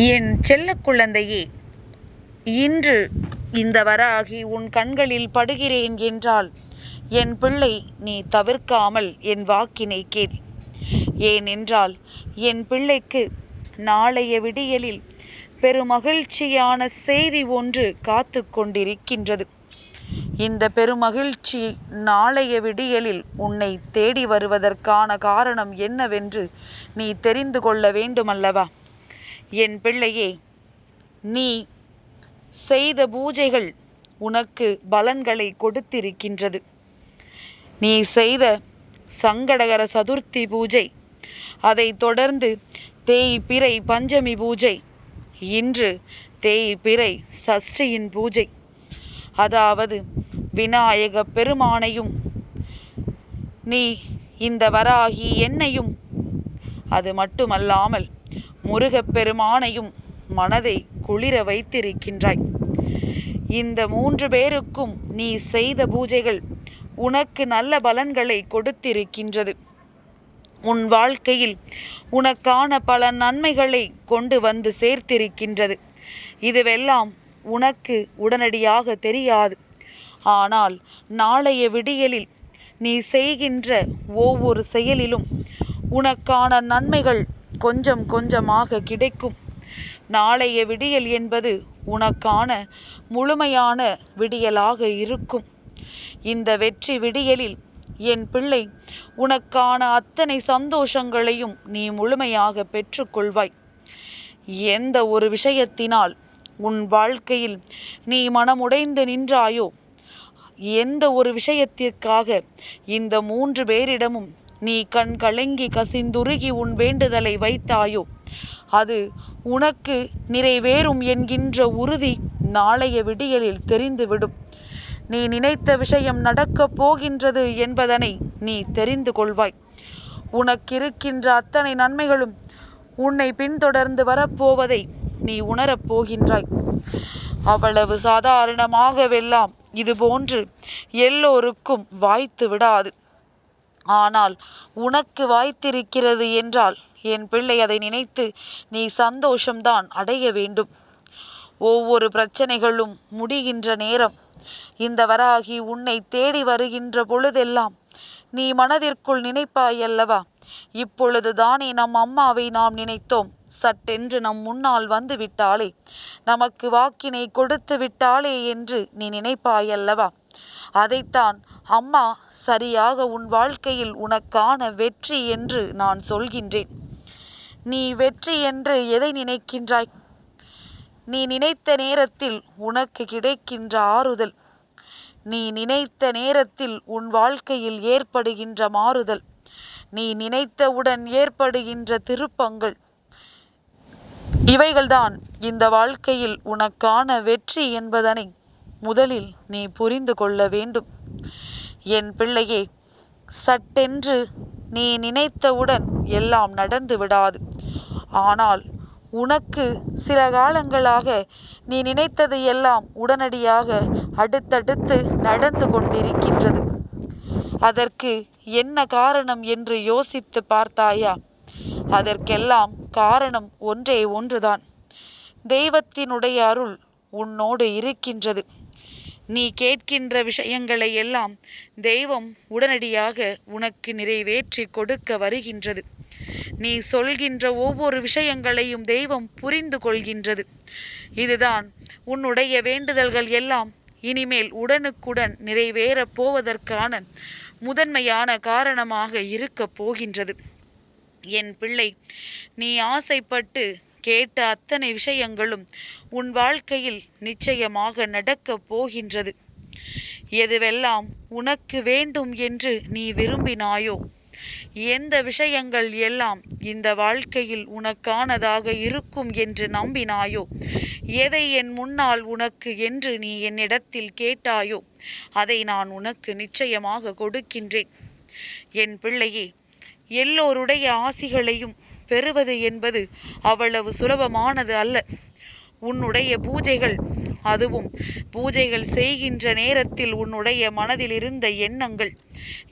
என் செல்ல குழந்தையே இன்று இந்த வராகி உன் கண்களில் படுகிறேன் என்றால் என் பிள்ளை நீ தவிர்க்காமல் என் வாக்கினை கேள். ஏனென்றால் என் பிள்ளைக்கு நாளைய விடியலில் பெருமகிழ்ச்சியான செய்தி ஒன்று காத்து கொண்டிருக்கின்றது. இந்த பெருமகிழ்ச்சி நாளைய விடியலில் உன்னை தேடி வருவதற்கான காரணம் என்னவென்று நீ தெரிந்து கொள்ள வேண்டுமல்லவா? என் பிள்ளையே நீ செய்த பூஜைகள் உனக்கு பலன்களை கொடுத்திருக்கின்றது. நீ செய்த சங்கடகர சதுர்த்தி பூஜை அதைத் தொடர்ந்து தேய் பிறை பஞ்சமி பூஜை இன்று தேய் பிறை சஷ்டியின் பூஜை. அதாவது விநாயக பெருமானையும் நீ இந்த வராகி என்னையும் அது மட்டுமல்லாமல் முருகப்பெருமானையும் மனதை குளிர வைத்திருக்கின்றாய். இந்த மூன்று பேருக்கும் நீ செய்த பூஜைகள் உனக்கு நல்ல பலன்களை கொடுத்திருக்கின்றது. உன் வாழ்க்கையில் உனக்கான பல நன்மைகளை கொண்டு வந்து சேர்த்திருக்கின்றது. இதுவெல்லாம் உனக்கு உடனடியாக தெரியாது. ஆனால் நாளைய விடியலில் நீ செய்கின்ற ஒவ்வொரு செயலிலும் உனக்கான நன்மைகள் கொஞ்சம் கொஞ்சமாக கிடைக்கும். நாளைய விடியல் என்பது உனக்கான முழுமையான விடியலாக இருக்கும். இந்த வெற்றி விடியலில் என் பிள்ளை உனக்கான அத்தனை சந்தோஷங்களையும் நீ முழுமையாக பெற்றுக்கொள்வாய். எந்த ஒரு விஷயத்தினால் உன் வாழ்க்கையில் நீ மனமுடைந்து நின்றாயோ எந்த ஒரு விஷயத்திற்காக இந்த மூன்று பேரிடமும் நீ கண் கலங்கி கசிந்துருகி உன் வேண்டுதலை வைத்தாயோ? அது உனக்கு நிறைவேறும் என்கின்ற உறுதி நாளைய விடியலில் தெரிந்துவிடும். நீ நினைத்த விஷயம் நடக்கப் போகின்றது என்பதனை நீ தெரிந்து கொள்வாய். உனக்கிருக்கின்ற அத்தனை நன்மைகளும் உன்னை பின்தொடர்ந்து வரப்போவதை நீ உணரப் போகின்றாய். அவ்வளவு சாதாரணமாகவெல்லாம் இது போன்று எல்லோருக்கும் வாய்த்து விடாது ஆனால் உனக்கு வாய்த்திருக்கிறது என்றால் என் பிள்ளை அதை நினைத்து நீ சந்தோஷம்தான் அடைய வேண்டும். ஒவ்வொரு பிரச்சனைகளும் முடிகின்ற நேரம். இந்த வராகி உன்னை தேடி வருகின்ற பொழுதெல்லாம் நீ மனதிற்குள் நினைப்பாய் அல்லவா இப்பொழுது தானே நம் அம்மாவை நாம் நினைத்தோம். சட்டென்று நம் முன்னால் வந்து விட்டாளே. நமக்கு வாக்கினை கொடுத்து விட்டாளே என்று நீ நினைப்பாய் அல்லவா அதைத்தான் அம்மா சரியாக உன் வாழ்க்கையில் உனக்கான வெற்றி என்று நான் சொல்கின்றேன். நீ வெற்றி என்று எதை நினைக்கின்றாய்? நீ நினைத்த நேரத்தில் உனக்கு கிடைக்கின்ற ஆறுதல். நீ நினைத்த நேரத்தில் உன் வாழ்க்கையில் ஏற்படுகின்ற மாறுதல். நீ நினைத்தவுடன் ஏற்படுகின்ற திருப்பங்கள். இவைகள்தான் இந்த வாழ்க்கையில் உனக்கான வெற்றி என்பதனை முதலில் நீ புரிந்து கொள்ள வேண்டும். என் பிள்ளையே சட்டென்று நீ நினைத்தவுடன் எல்லாம் நடந்து விடாது. ஆனால் உனக்கு சில காலங்களாக நீ நினைத்தது எல்லாம் உடனடியாக அடுத்தடுத்து நடந்து கொண்டிருக்கின்றது. அதற்கு என்ன காரணம் என்று யோசித்து பார்த்தாயா? அதற்கெல்லாம் காரணம் ஒன்றே ஒன்றுதான். தெய்வத்தினுடைய அருள் உன்னோடு இருக்கின்றது. நீ கேட்கின்ற விஷயங்களை எல்லாம் தெய்வம் உடனடியாக உனக்கு நிறைவேற்றி கொடுக்க வருகின்றது. நீ சொல்கின்ற ஒவ்வொரு விஷயங்களையும் தெய்வம் புரிந்து கொள்கின்றது. இதுதான் உன்னுடைய வேண்டுதல்கள் எல்லாம் இனிமேல் உடனுக்குடன் நிறைவேறப் போவதற்கான முதன்மையான காரணமாக இருக்கப் போகின்றது. என் பிள்ளை நீ ஆசைப்பட்டு கேட்ட அத்தனை விஷயங்களும் உன் வாழ்க்கையில் நிச்சயமாக நடக்கப் போகின்றது. எதுவெல்லாம் உனக்கு வேண்டும் என்று நீ விரும்பினாயோ எந்த விஷயங்கள் எல்லாம் இந்த வாழ்க்கையில் உனக்கானதாக இருக்கும் என்று நம்பினாயோ எதை என் முன்னால் உனக்கு என்று நீ என்னிடத்தில் கேட்டாயோ அதை நான் உனக்கு நிச்சயமாக கொடுக்கின்றேன். என் பிள்ளையே எல்லோருடைய ஆசிகளையும் பெறுவது என்பது அவ்வளவு சுலபமானது அல்ல. உன்னுடைய பூஜைகள் அதுவும் பூஜைகள் செய்கின்ற நேரத்தில் உன்னுடைய மனதில் இருந்த எண்ணங்கள்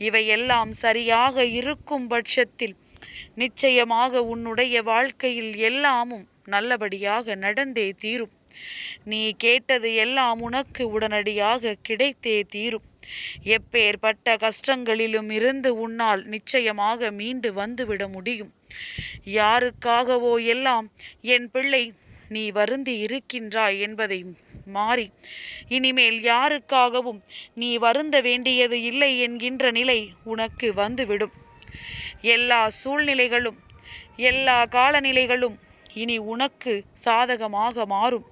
இவையெல்லாம் சரியாக இருக்கும் பட்சத்தில் நிச்சயமாக உன்னுடைய வாழ்க்கையில் எல்லாமும் நல்லபடியாக நடந்தே தீரும். நீ கேட்டது எல்லாம் உனக்கு உடனடியாக கிடைத்தே தீரும். எப்பேற்பட்ட கஷ்டங்களிலும் இருந்து உன்னால் நிச்சயமாக மீண்டு வந்துவிட முடியும். யாருக்காகவோ எல்லாம் என் பிள்ளை நீ வருந்தி இருக்கின்றாய் என்பதை மாறி இனிமேல் யாருக்காகவும் நீ வருந்த வேண்டியது இல்லை என்கின்ற நிலை உனக்கு வந்துவிடும். எல்லா சூழ்நிலைகளும் எல்லா காலநிலைகளும் இனி உனக்கு சாதகமாக மாறும்.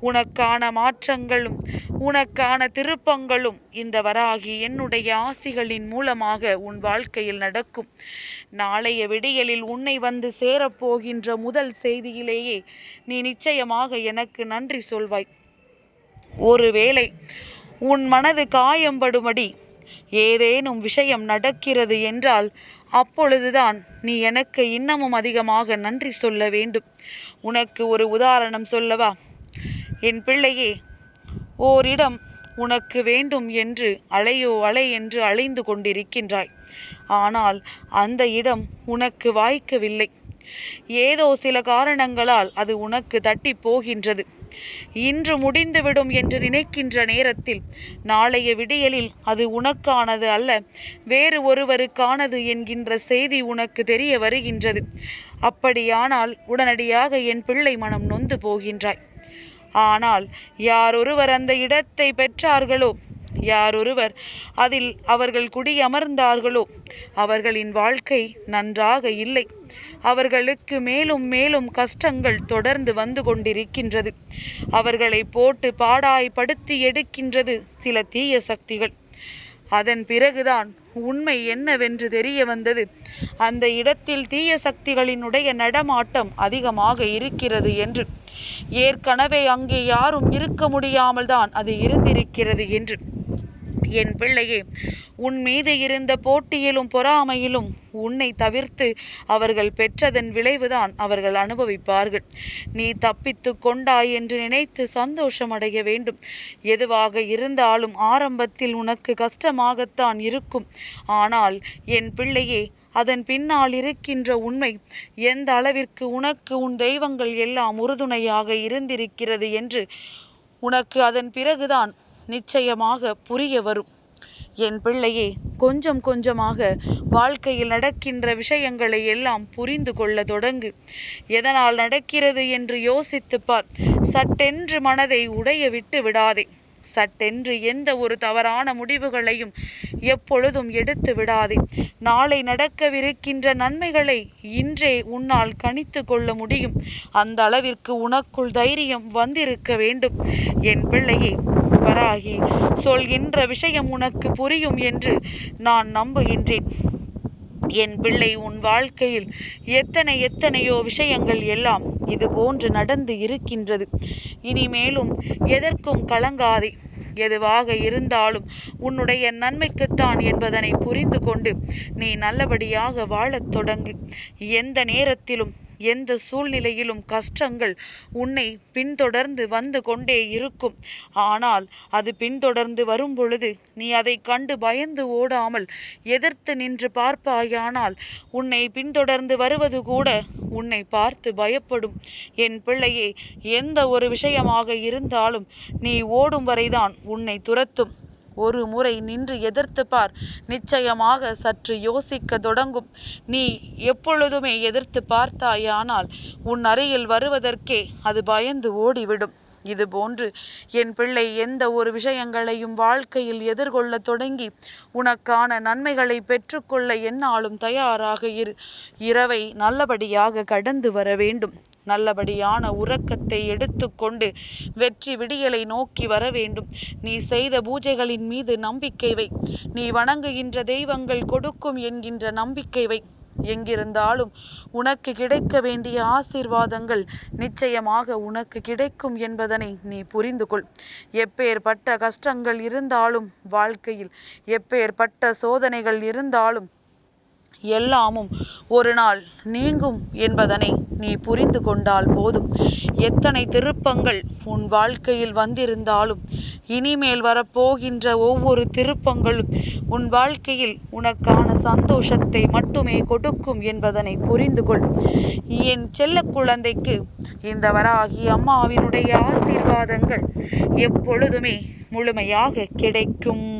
உனக்கான மாற்றங்களும் உனக்கான திருப்பங்களும் இந்த வராகி என்னுடைய ஆசிகளின் மூலமாக உன் வாழ்க்கையில் நடக்கும். நாளைய விடியலில் உன்னை வந்து சேரப்போகின்ற முதல் செய்தியிலேயே நீ நிச்சயமாக எனக்கு நன்றி சொல்வாய். ஒருவேளை உன் மனது காயம்படும்படி ஏதேனும் விஷயம் நடக்கிறது என்றால் அப்பொழுதுதான் நீ எனக்கு இன்னமும் அதிகமாக நன்றி சொல்ல வேண்டும். உனக்கு ஒரு உதாரணம் சொல்லவா? என் பிள்ளையே ஓரிடம் உனக்கு வேண்டும் என்று அலையோ அலை என்று அலைந்து கொண்டிருக்கின்றாய். ஆனால் அந்த இடம் உனக்கு வாய்க்கவில்லை. ஏதோ சில காரணங்களால் அது உனக்கு தட்டி போகின்றது. இன்று முடிந்துவிடும் என்று நினைக்கின்ற நேரத்தில் நாளைய விடியலில் அது உனக்கானது அல்ல வேறு ஒருவருக்கானது என்கின்ற செய்தி உனக்கு தெரிய வருகின்றது. அப்படியானால் உடனடியாக என் பிள்ளை மனம் நொந்து போகின்றாய். ஆனால் யாரொருவர் அந்த இடத்தை பெற்றார்களோ? யாரொருவர் அதில் அவர்கள் குடியமர்ந்தார்களோ? அவர்களின் வாழ்க்கை நன்றாக இல்லை. அவர்களுக்கு மேலும் மேலும் கஷ்டங்கள் தொடர்ந்து வந்து கொண்டிருக்கின்றது. அவர்களை போட்டு பாடாய்படுத்தி எடுக்கின்றது சில தீய சக்திகள். அதன் பிறகுதான் உண்மை என்னவென்று தெரிய வந்தது. அந்த இடத்தில் தீய சக்திகளினுடைய நடமாட்டம் அதிகமாக இருக்கிறது என்று. ஏற்கனவே அங்கே யாரும் இருக்க முடியாமல் தான் அது இருந்திருக்கிறது என்று. என் பிள்ளையே உன் மீது இருந்த போட்டியிலும் பொறாமையிலும் உன்னை தவிர்த்து அவர்கள் பெற்றதன் விளைவுதான் அவர்கள் அனுபவிப்பார்கள். நீ தப்பித்து கொண்டாய் என்று நினைத்து சந்தோஷம் அடைய வேண்டும். எதுவாக இருந்தாலும் ஆரம்பத்தில் உனக்கு கஷ்டமாகத்தான் இருக்கும். ஆனால் என் பிள்ளையே அதன் பின்னால் இருக்கின்ற உண்மை எந்த அளவிற்கு உனக்கு உன் தெய்வங்கள் எல்லாம் உறுதுணையாக இருந்திருக்கிறது என்று உனக்கு அதன் பிறகுதான் நிச்சயமாக புரிய வரும். என் பிள்ளையே கொஞ்சம் கொஞ்சமாக வாழ்க்கையில் நடக்கின்ற விஷயங்களை எல்லாம் புரிந்து கொள்ள தொடங்கு. எதனால் நடக்கிறது என்று யோசித்துப்பார் சட்டென்று மனதை உடைய விட்டு விடாதே. சட்டென்று எந்த ஒரு தவறான முடிவுகளையும் எப்பொழுதும் எடுத்து விடாதே. நாளை நடக்கவிருக்கின்ற நன்மைகளை இன்றே உன்னால் கணித்து கொள்ள முடியும். அந்த அளவிற்கு உனக்குள் தைரியம் வந்திருக்க வேண்டும். என் பிள்ளையே வராகி சொல்கின்ற விஷயம் உனக்கு புரியும் என்று நான் நம்புகின்றேன். என் பிள்ளை உன் வாழ்க்கையில் எத்தனை எத்தனையோ விஷயங்கள் எல்லாம் இது போன்று நடந்து இருக்கின்றது. இனிமேலும் எதற்கும் கலங்காதே. எதுவாக இருந்தாலும் உன்னுடைய நன்மைக்குத்தான் என்பதனை புரிந்து கொண்டு நீ நல்லபடியாக வாழத் தொடங்கு. எந்த நேரத்திலும் எந்த சூழ்நிலையிலும் கஷ்டங்கள் உன்னை பின்தொடர்ந்து வந்து கொண்டே இருக்கும். ஆனால் அது பின்தொடர்ந்து வரும் பொழுது நீ அதை கண்டு பயந்து ஓடாமல் எதிர்த்து நின்று பார்ப்பாயானால் உன்னை பின்தொடர்ந்து வருவது கூட உன்னை பார்த்து பயப்படும். என் பிள்ளையே எந்த ஒரு விஷயமாக இருந்தாலும் நீ ஓடும் வரைதான் உன்னை துரத்தும். ஒரு முறை நின்று எதிர்த்து பார். நிச்சயமாக சற்று யோசிக்க தொடங்கும். நீ எப்பொழுதுமே எதிர்த்து பார்த்தாயானால் உன் அருகில் வருவதற்கே அது பயந்து ஓடிவிடும். இது போன்று என் பிள்ளை எந்த ஒரு விஷயங்களையும் வாழ்க்கையில் எதிர்கொள்ள தொடங்கி உனக்கான நன்மைகளை பெற்றுக்கொள்ள என்னாலும் தயாராக இரு. இரவை நல்லபடியாக கடந்து வர வேண்டும். நல்லபடியான உறக்கத்தை எடுத்துக்கொண்டு வெற்றி விடியலை நோக்கி வர வேண்டும். நீ செய்த பூஜைகளின் மீது நம்பிக்கை வை. நீ வணங்குகின்ற தெய்வங்கள் கொடுக்கும் என்கின்ற நம்பிக்கை வை. எங்கிருந்தாலும் உனக்கு கிடைக்க வேண்டிய ஆசீர்வாதங்கள் நிச்சயமாக உனக்கு கிடைக்கும் என்பதனை நீ புரிந்து கொள். எப்பேற்பட்ட கஷ்டங்கள் இருந்தாலும் வாழ்க்கையில் எப்பேற்பட்ட சோதனைகள் இருந்தாலும் எல்லாமும் ஒரு நாள் நீங்கும் என்பதனை நீ புரிந்து கொண்டால் போதும். எத்தனை திருப்பங்கள் உன் வாழ்க்கையில் வந்திருந்தாலும் இனிமேல் வரப்போகின்ற ஒவ்வொரு திருப்பங்களும் உன் வாழ்க்கையில் உனக்கான சந்தோஷத்தை மட்டுமே கொடுக்கும் என்பதனை புரிந்து கொள். என் செல்ல குழந்தைக்கு இந்த வராகி அம்மாவினுடைய ஆசீர்வாதங்கள் எப்பொழுதுமே முழுமையாக கிடைக்கும்.